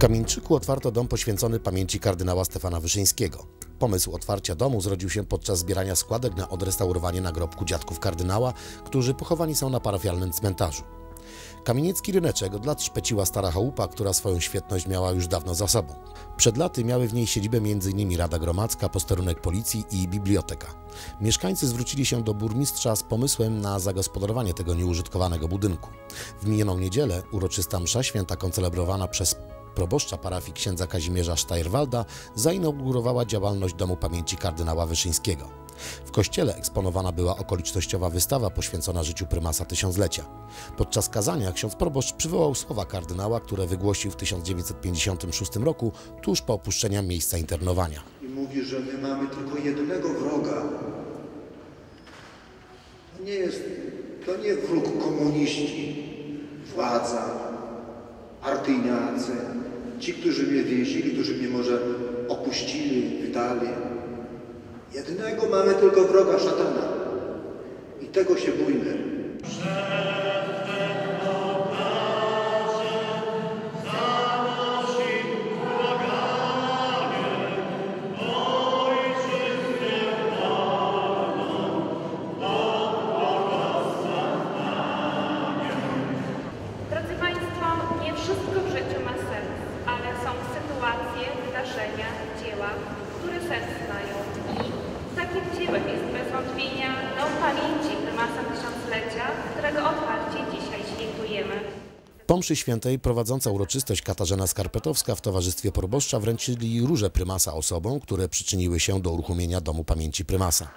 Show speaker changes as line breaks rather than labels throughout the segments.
Kamieńczyku otwarto dom poświęcony pamięci kardynała Stefana Wyszyńskiego. Pomysł otwarcia domu zrodził się podczas zbierania składek na odrestaurowanie nagrobku dziadków kardynała, którzy pochowani są na parafialnym cmentarzu. Kamieniecki ryneczek od lat szpeciła stara chałupa, która swoją świetność miała już dawno za sobą. Przed laty miały w niej siedzibę m.in. Rada Gromadzka, posterunek policji i biblioteka. Mieszkańcy zwrócili się do burmistrza z pomysłem na zagospodarowanie tego nieużytkowanego budynku. W minioną niedzielę uroczysta msza święta koncelebrowana przez proboszcza parafii księdza Kazimierza Steierwalda zainaugurowała działalność Domu Pamięci kardynała Wyszyńskiego. W kościele eksponowana była okolicznościowa wystawa poświęcona życiu prymasa tysiąclecia. Podczas kazania ksiądz proboszcz przywołał słowa kardynała, które wygłosił w 1956 roku, tuż po opuszczeniu miejsca internowania.
I mówi, że my mamy tylko jednego wroga. To nie jest, to nie wróg komuniści, władza, partyjniacy, ci, którzy mnie więzili, którzy mnie może opuścili, wydali. Jednego mamy tylko wroga szatana. I tego się bójmy.
Drodzy Państwo, nie wszystko w życiu ma sens, ale są sytuacje, wydarzenia, dzieła, które sens mają. I takim dziełem jest bez wątpienia Dom Pamięci Prymasa Tysiąclecia, którego otwarcie dzisiaj świętujemy.
Po mszy świętej prowadząca uroczystość Katarzyna Skarpetowska w towarzystwie proboszcza wręczyli róże prymasa osobom, które przyczyniły się do uruchomienia Domu Pamięci Prymasa.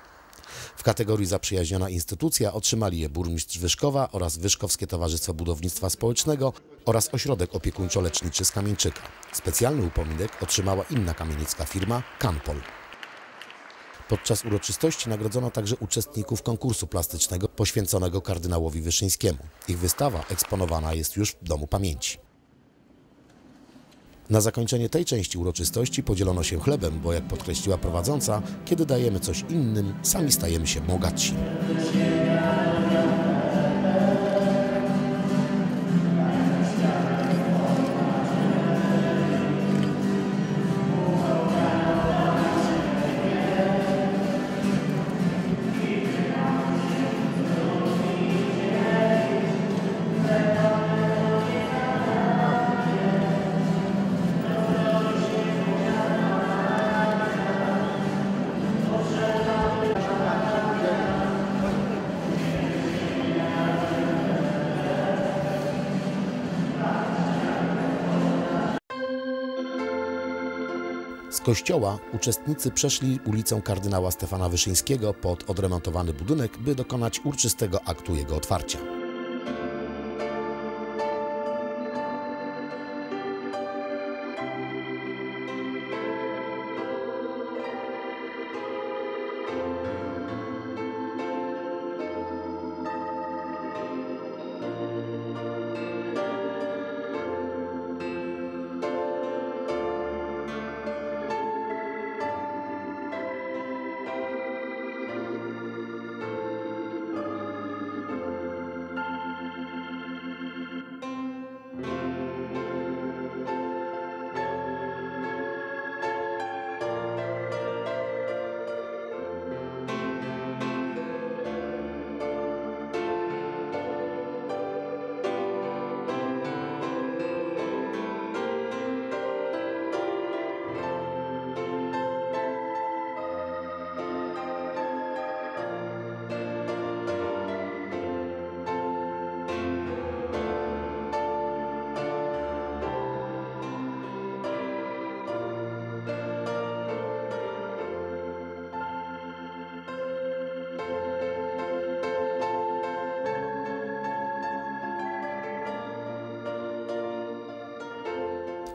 W kategorii zaprzyjaźniona instytucja otrzymali je burmistrz Wyszkowa oraz Wyszkowskie Towarzystwo Budownictwa Społecznego oraz Ośrodek Opiekuńczo-Leczniczy z Kamieńczyka. Specjalny upominek otrzymała inna kamieniecka firma Kanpol. Podczas uroczystości nagrodzono także uczestników konkursu plastycznego poświęconego kardynałowi Wyszyńskiemu. Ich wystawa eksponowana jest już w Domu Pamięci. Na zakończenie tej części uroczystości podzielono się chlebem, bo jak podkreśliła prowadząca, kiedy dajemy coś innym, sami stajemy się bogatsi. Z kościoła uczestnicy przeszli ulicą kardynała Stefana Wyszyńskiego pod odremontowany budynek, by dokonać uroczystego aktu jego otwarcia.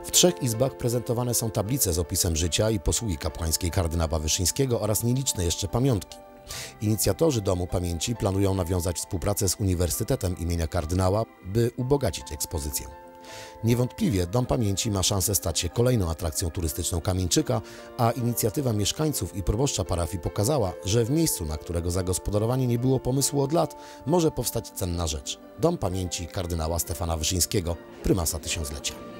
W trzech izbach prezentowane są tablice z opisem życia i posługi kapłańskiej kardynała Wyszyńskiego oraz nieliczne jeszcze pamiątki. Inicjatorzy Domu Pamięci planują nawiązać współpracę z Uniwersytetem imienia kardynała, by ubogacić ekspozycję. Niewątpliwie Dom Pamięci ma szansę stać się kolejną atrakcją turystyczną Kamieńczyka, a inicjatywa mieszkańców i proboszcza parafii pokazała, że w miejscu, na którego zagospodarowanie nie było pomysłu od lat, może powstać cenna rzecz. Dom Pamięci kardynała Stefana Wyszyńskiego, prymasa tysiąclecia.